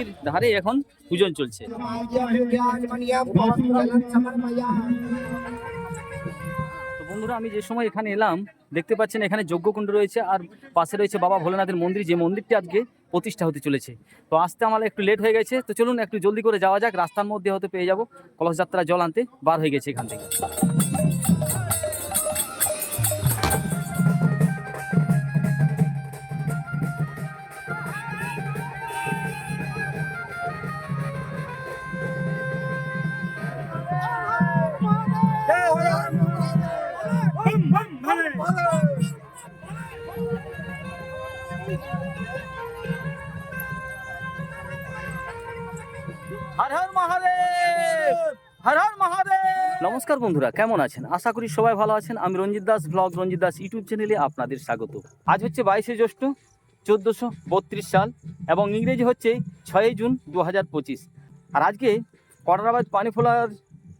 নদীর ধারে এখন পূজন চলছে। তো বন্ধুরা, আমি যে সময় এখানে এলাম, দেখতে পাচ্ছেন এখানে যজ্ঞকুণ্ড রয়েছে, আর পাশে রয়েছে বাবা ভোলেনাথের মন্দির, যে মন্দিরটি আজকে প্রতিষ্ঠা হতে চলেছে। তো আসতে আমার একটু লেট হয়ে গেছে, তো চলুন একটু জলদি করে যাওয়া যাক, রাস্তার মধ্যে হতে পেয়ে যাব। কলস যাত্রা জল আনতে বার হয়ে গেছে এখান থেকে। নমস্কার বন্ধুরা, কেমন আছেন? আশা করি সবাই ভালো আছেন। আমি রঞ্জিত দাস, ব্লগ রঞ্জিত দাস ইউটিউব চ্যানেলে আপনাদের স্বাগত। আজ হচ্ছে বাইশে জ্যৈষ্ঠ, চোদ্দোশো বত্রিশ সাল এবং ইংরেজি হচ্ছে ছয়ই জুন দু পঁচিশ। আর আজকে কটরাবাদ পানিফোলার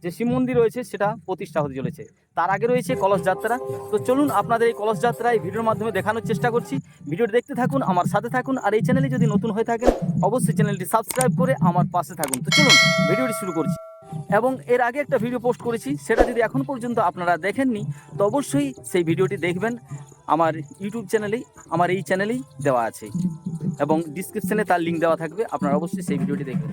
যে শিব মন্দির রয়েছে, সেটা প্রতিষ্ঠা হতে চলেছে। তার আগে রয়েছে কলস যাত্রা। তো চলুন আপনাদের এই কলস যাত্রা এই ভিডিওর মাধ্যমে দেখানোর চেষ্টা করছি। ভিডিওটি দেখতে থাকুন, আমার সাথে থাকুন, আর এই চ্যানেলে যদি নতুন হয়ে থাকেন, অবশ্যই চ্যানেলটি সাবস্ক্রাইব করে আমার পাশে থাকুন। তো চলুন, ভিডিওটি শুরু করছি। এবং এর আগে একটা ভিডিও পোস্ট করেছি, সেটা যদি এখন পর্যন্ত আপনারা দেখেননি, তো অবশ্যই সেই ভিডিওটি দেখবেন। আমার ইউটিউব চ্যানেলেই আমার এই চ্যানেলেই দেওয়া আছে। এবং ডিসক্রিপশানে তার লিঙ্ক দেওয়া থাকবে, আপনারা অবশ্যই সেই ভিডিওটি দেখবেন।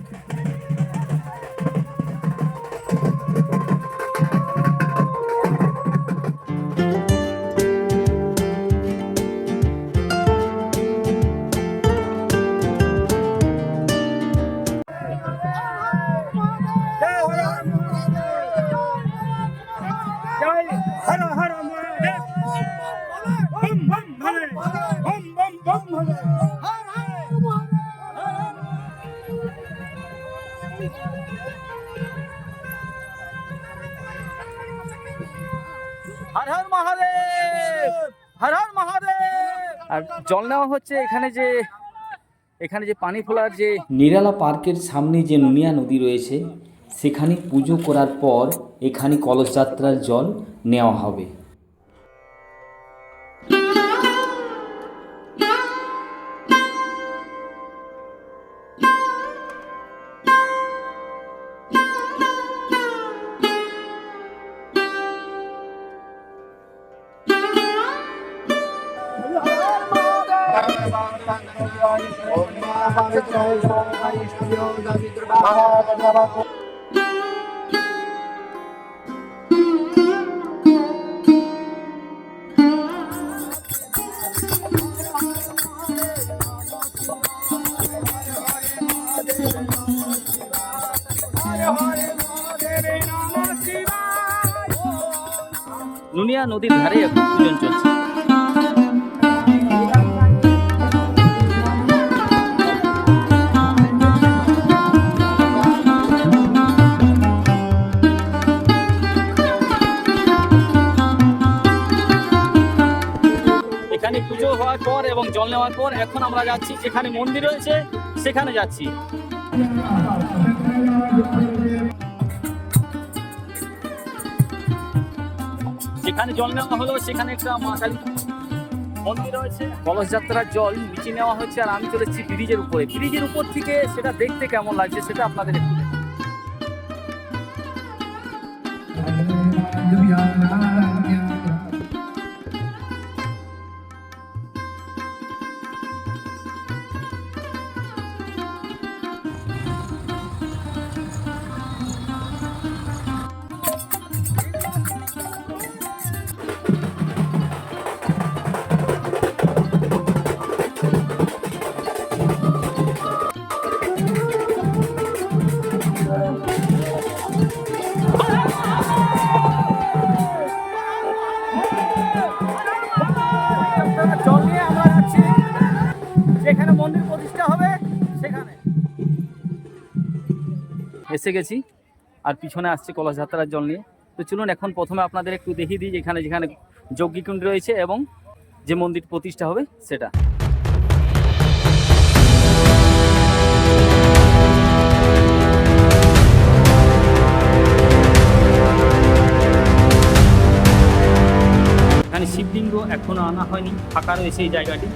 জয় হর হর মহাদেব। বম বম ভলে বম বম বম ভলে হর হর মহাদেব হর হর মহাদেব। আর জল নেওয়া হচ্ছে এখানে যে এখানে যে পানি ফোলার যে নিরালা পার্কের সামনে যে নুনিয়া নদী রয়েছে সেখানে পুজো করার পর এখানে কলসযাত্রার জল নেওয়া হবে। নুনিয়া নদীর ধারে এখন পূজন চলছে। এখানে পুজো হওয়ার পর এবং জল নেওয়ার পর এখন আমরা যাচ্ছি যেখানে মন্দির রয়েছে, সেখানে যাচ্ছি। যেখানে জল নেওয়া হলো, সেখানে একটা মা কালী মন্দির রয়েছে। কলস যাত্রার জল নিচে নেওয়া হচ্ছে আর আমি চলেছি ব্রিজের উপরে। ব্রিজের উপর থেকে সেটা দেখতে কেমন লাগছে সেটা আপনাদের একটু এসে গেছি আর পিছনে আসছে কলস যাত্রার জল নিয়ে। তো চলুন এখন প্রথমে আপনাদের একটু দেখিয়ে দিই যেখানে যেখানে যজ্ঞিকুণ্ড রয়েছে এবং যে মন্দির প্রতিষ্ঠা হবে সেটা। এখানে শিবলিঙ্গ এখনও আনা হয়নি, ফাঁকা রয়েছে এই জায়গাটি।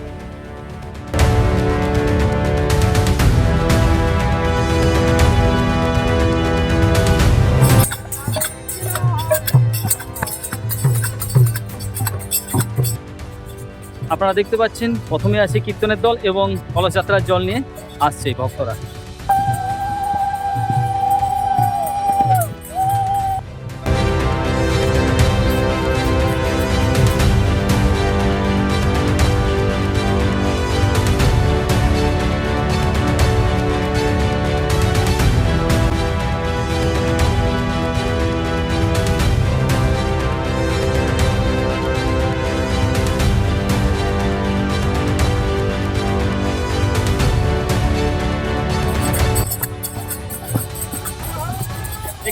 আপনারা দেখতে পাচ্ছেন প্রথমে আছে কীর্তনের দল এবং কলসযাত্রার জল নিয়ে আসছে ভক্তরা।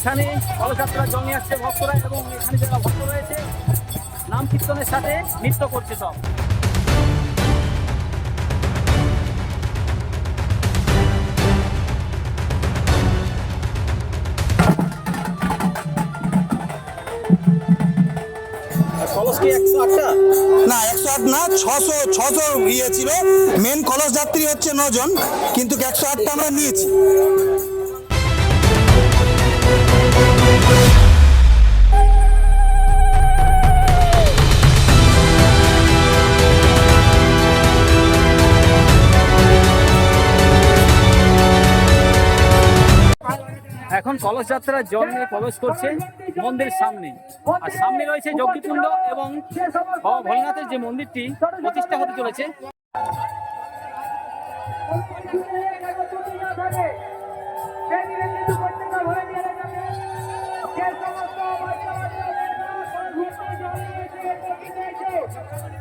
এখানে কলযাত্রার জল নিয়ে আসছে ভক্তরা এবং এখানে যারা ভক্ত রয়েছে নাম কীর্তনের সাথে নৃত্য করছে সব। কলস কি একশো আটটা? না একশো আট না ছশো ছশো ইয়ে ছিল। মেন কলস যাত্রী হচ্ছে নজন কিন্তু একশো আটটা আমরা নিয়েছি। এখন কলস যাত্রার জল নিয়ে প্রবেশ করছে মন্দিরের সামনে। আর সামনে রয়েছে যজ্ঞকুণ্ড এবং বাবা ভোলেনাথের যে মন্দিরটি প্রতিষ্ঠা হতে চলেছে। তুলো গো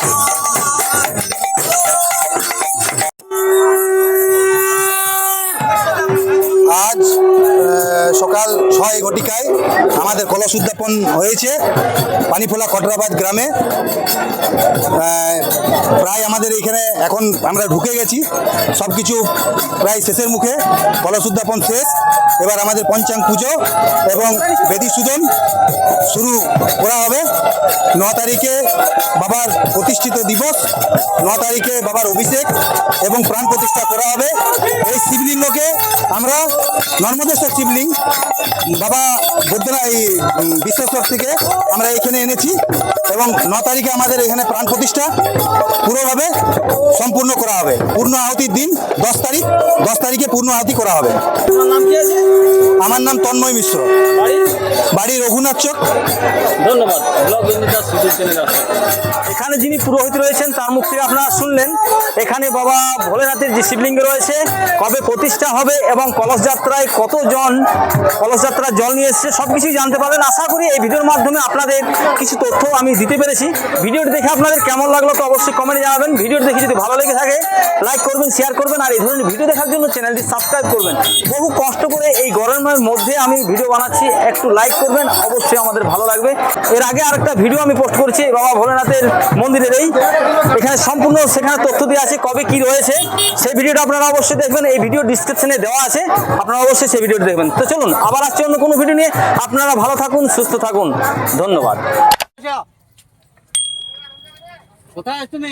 Thank you. কলস উদ্যাপন হয়েছে পানিফোলা কটরাবাদ গ্রামে। প্রায় আমাদের এখানে এখন আমরা ঢুকে গেছি। সব কিছু প্রায় শেষের মুখে। কলস উদ্যাপন শেষ। এবার আমাদের পঞ্চাং পুজো এবং বেদি সুদন শুরু করা হবে। ন তারিখে বাবার প্রতিষ্ঠিত দিবস, ন তারিখে বাবার অভিষেক এবং প্রাণ প্রতিষ্ঠা করা হবে। এই শিবলিঙ্গকে আমরা নর্মদেশ্বর শিবলিঙ্গ, বাবা বৈদ্যনাথ, এই বিশ্বেশ্বর থেকে আমরা এখানে এনেছি এবং ন তারিখে আমাদের এখানে প্রাণ প্রতিষ্ঠা পুরোভাবে সম্পূর্ণ করা হবে। পূর্ণ আহতির দিন, দশ তারিখ, দশ তারিখে পূর্ণ আহতি করা হবে। আমার নাম তন্ময় মিশ্র। চক ধন্যবাদ। ব্লগ ইন্ডিয়া সুযোগ। এখানে যিনি পুরোহিত রয়েছেন তার মুখ থেকে আপনারা শুনলেন। এখানে বাবা ভোলেনাথের যে শিবলিঙ্গ রয়েছে কবে প্রতিষ্ঠা হবে এবং কলস যাত্রায় কতজন কলস যাত্রার জল নিয়ে এসছে সব কিছুই জানতে পারবেন। আশা করি এই ভিডিওর মাধ্যমে আপনাদের কিছু তথ্য আমি দিতে পেরেছি। ভিডিওটি দেখে আপনাদের কেমন লাগল তো অবশ্যই কমেন্টে জানাবেন। ভিডিওটি দেখে যদি ভালো লেগে থাকে লাইক করবেন শেয়ার করবেন আর এই ধরনের ভিডিও দেখার জন্য চ্যানেলটি সাবস্ক্রাইব করবেন। বহু কষ্ট করে এই গরমের মধ্যে আমি ভিডিও বানাচ্ছি। একটু লাইক করবেন অবশ্যই আমাদের ভালো লাগবে। এর আগে আরেকটা ভিডিও আমি পোস্ট করছি, বাবা ভোলেনাথের মন্দিরের এই এখানে সম্পূর্ণ সেখানে তথ্য দেওয়া আছে, কবে কি রয়েছে। সেই ভিডিওটা আপনারা অবশ্যই দেখবেন, এই ভিডিও ডিসক্রিপশনে দেওয়া আছে। আপনারা অবশ্যই সেই ভিডিওটি দেখবেন। তো চলুন, আবার আসছে অন্য কোনো ভিডিও নিয়ে। আপনারা ভালো থাকুন, সুস্থ থাকুন। ধন্যবাদ। কোথায় তুমি?